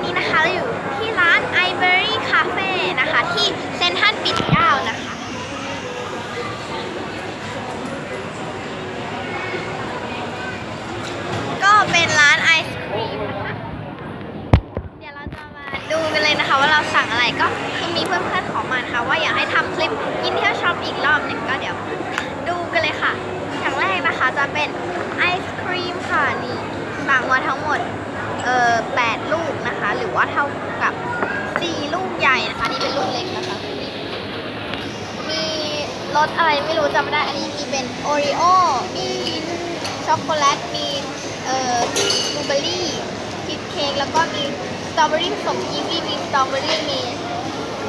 นนี้นะคะเราอยู่ที่ร้าน Ivory Cafe นะคะ ที่เซนทรัลปิ่นเกล้านะคะ ก็เป็นร้านไอศครีมนะคะ เดี๋ยวเราจะมาดูกันเลยนะคะ ว่าเราสั่งอะไรก็คือมีเพื่อนๆขอมานะคะ ว่าอยากให้ทำคลิปกินเที่ยวช็อปอีกรอบหนึ่งก็เดี๋ยวดูกันเลยค่ะ อย่างแรกนะคะจะเป็นไอศครีมค่ะนี่สั่งมาทั้งหมดเอ่อแปดลูกนะคะ ห รือว่าเท่ากับสี่ลูกใหญ่นะคะ นี่เป็นลูกเล็กนะคะ มีรสอะไรไม่รู้จำไม่ได้ อันนี้มีเป็นโอรีโอมีช็อกโกแลต มีเอ่อบลูเบอร์รี่ชีสเค้กแล้วก็มีสตรอเบอรี่ผสมกีวีมีสตรอเบอรี่มี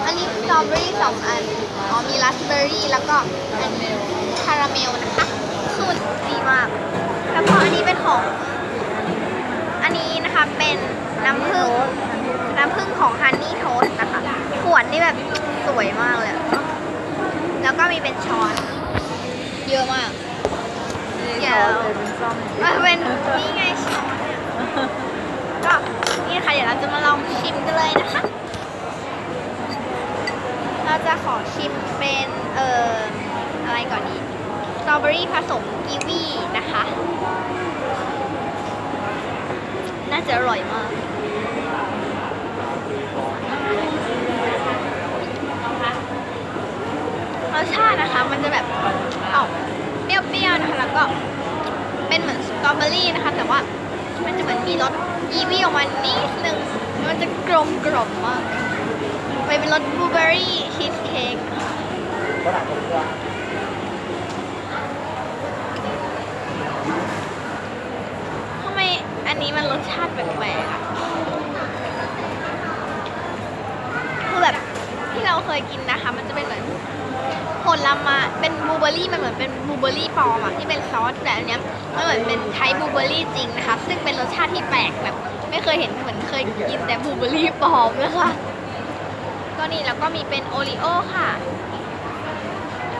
อันนี้สตรอเบอรี่สองอัน อ๋อ มีราสเบอร์รี่แล้วก็อันนี้คาราเมลนะคะคือมันดีมาก แล้วก็อันนี้เป็นของ อันนี้นะคะเป็นน้ำผึ้ง น้ำผึ้งของฮันนี่โทสนะคะ ขวดนี่แบบสวยมากเลยอะแล้วก็มีเป็นช้อน เยอะมากเดี๋ยวมันเป็นนี่ไงช้อนเนี่ยก็นี่นะคะเดี๋ยวเราจะมาลองชิมกันเลยนะคะ เราจะขอชิมเป็นเอ่ออะไรก่อนดีสตรอเบอรี่ผสมกีวีนะคะ น่าจะอร่อยมาก รส ชาตินะคะ มันจะแบบออกเปรี้ยวๆนะคะ แล้วก็เป็นเหมือนสตรอเบอรี่นะคะ แต่ว่ามันจะเหมือนมีรสกีวีออกมานิดนึงมันจะกลมกล่อมมากไปเป็นรสบลูเบอรี่ชีสเค้กทำไมอันนี้มันรสชาติแปลกๆอะคือแบบที่เราเคยกินนะคะ มันจะเป็นเหมือน ผลไม้เป็นบลูเบอร์รี่มันเหมือนเป็นบลูเบอร์รี่ปลอมอะที่เป็นซอสแต่อันเนี้ยมันเหมือนเป็นไทยบลูเบอร์รี่จริงนะคะซึ่งเป็นรสชาติที่แปลกแบบ ไม่เคยเห็นเหมือนเคยกินแต่บลูเบอร์รี่ปลอมนะคะก็นี่แล้วก็มีเป็นโอริโอค่ะ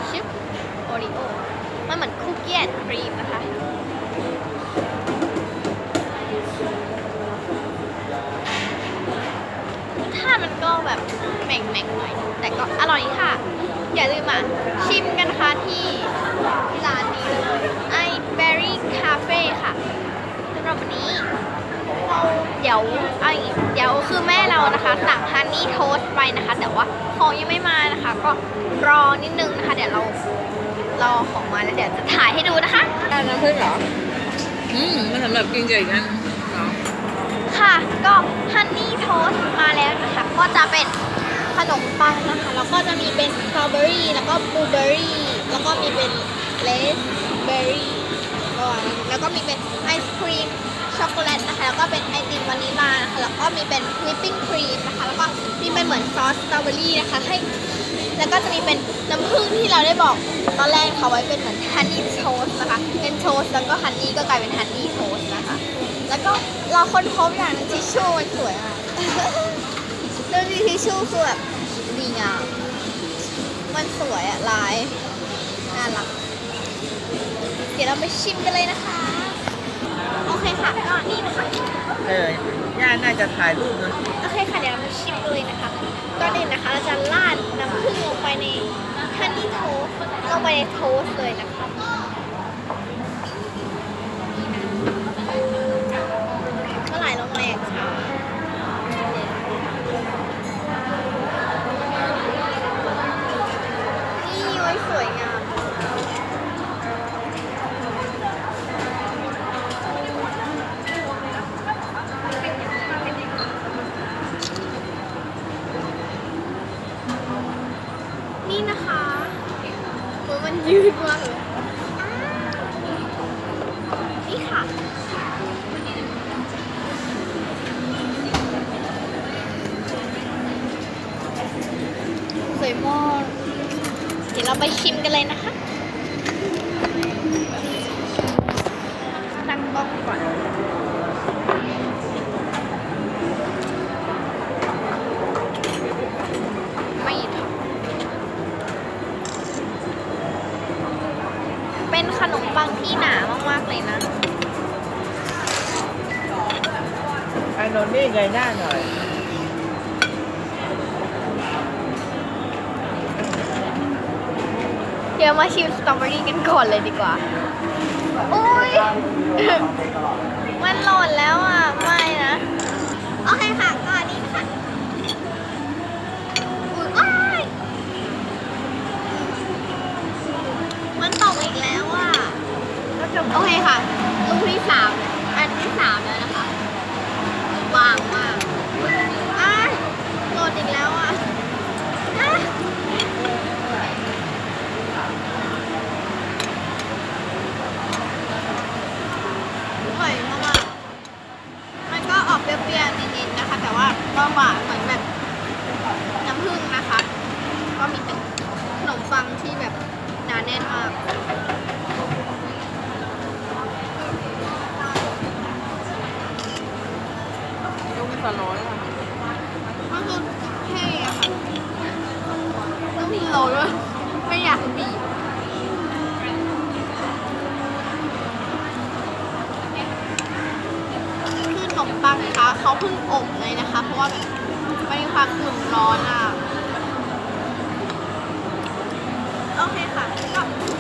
ชิปโอริโอมันเหมือนคุกกี้แอนด์ครีมนะคะ อย่าลืมอะ ชิมกันนะคะที่ที่ร้านนี้เลย i Berry Cafe ค่ะสำหรับวันนี้เราเดี๋ยวเอาอย่างงี้เดี๋ยวคือแม่เรานะคะสั่งฮันนี่โทสไปนะคะ แต่ว่าของยังไม่มานะคะ ก็รอนิดนึงนะคะ เดี๋ยวเรารอของมาแล้วเดี๋ยวจะถ่ายให้ดูนะคะได้น้ำผึ้งเหรอ อืมมันสำหรับกินกับอีกอันเหรอค่ะ ก็ฮันนี่โทสมาแล้วนะคะ ก็จะเป็นข นมปังนะคะ แล้วก็จะมีเป็นสตรอเบอรี่แล้วก็บลูเบอรี่แล้วก็มีเป็นเลสเบอรี่ก่อนแล้วก็มีเป็นไอศครีมช็อกโกแลตนะคะ แล้วก็เป็นไอติมวานิลลานะคะแล้วก็มีเป็นวิปปิ้งครีมนะคะ แล้วก็มีเป็นเหมือนซอสสตรอเบอรี่นะคะให้แล้วก็จะมีเป็นน้ำผึ้งที่เราได้บอกตอนแรกเขาไว้เป็นเหมือนฮันนี่โทสนะคะเป็นโทสแล้วก็ฮันนี่ก็กลายเป็นฮันนี่โทสนะคะ แล้วก็เราค้นพบอย่างหนึงทิชชู่มันสวยมากดูดิทิชชู่คือแบบ ดีงาม มันสวยอะลาย น่ารัก เดี๋ยวเราไปชิมกันเลยนะคะ โอเคค่ะก็นี่นะคะ เออย่าน่าจะถ่ายรูปนะโอเคค่ะ เดี๋ยวเรามาชิมกันเลยนะคะก่อนอื่นนะคะเราจะราดน้ำผึ้งลงไปในฮันนี่โทสลงไปในโทสเลยนะคะก็ไหลลงแรงช้านี่ไว้สวยงาม นี่นะคะมือมัน ยืดมากเลยนี่ค่ะสวยมากเดี๋ยวเราไปชิมกันเลยนะคะ ตั้งกล้องก่อน ไม่ทำ เป็นขนมปังที่หนามากๆเลยนะ ไอ้นนท์นี่เงยหน้าหน่อยเดี๋ยวมาชิมสตรอเบอรี่กันก่อนเลยดีกว่า อุ้ย มันหล่นแล้วอะไม่นะ โอเคค่ะก่อนนี้ค่ะอุ้ยอ้ายมันตกอีกแล้วอะ โอเคค่ะ ลูกที่สามอันที่สามแล้วนะคะวางมากอ้ายหล่นอีกแล้วอะอะ อร่อยมากๆมันก็ออกเปรี้ยวๆนิดๆนะคะ แต่ว่าก็หวานเหมือนแบบน้ำผึ้งนะคะ ก็มีเป็นขนมปังที่แบบ หนาแน่นมากลูกไม่สร้อยอะก็คือเท่อะค่ะต้องมีโรยด้วยไม่อยากบีบคือขนมปังนะคะเขาเพิ่งอบเลยนะคะ เพราะว่าแบบมันมีความอุ่นร้อนอะ 好好好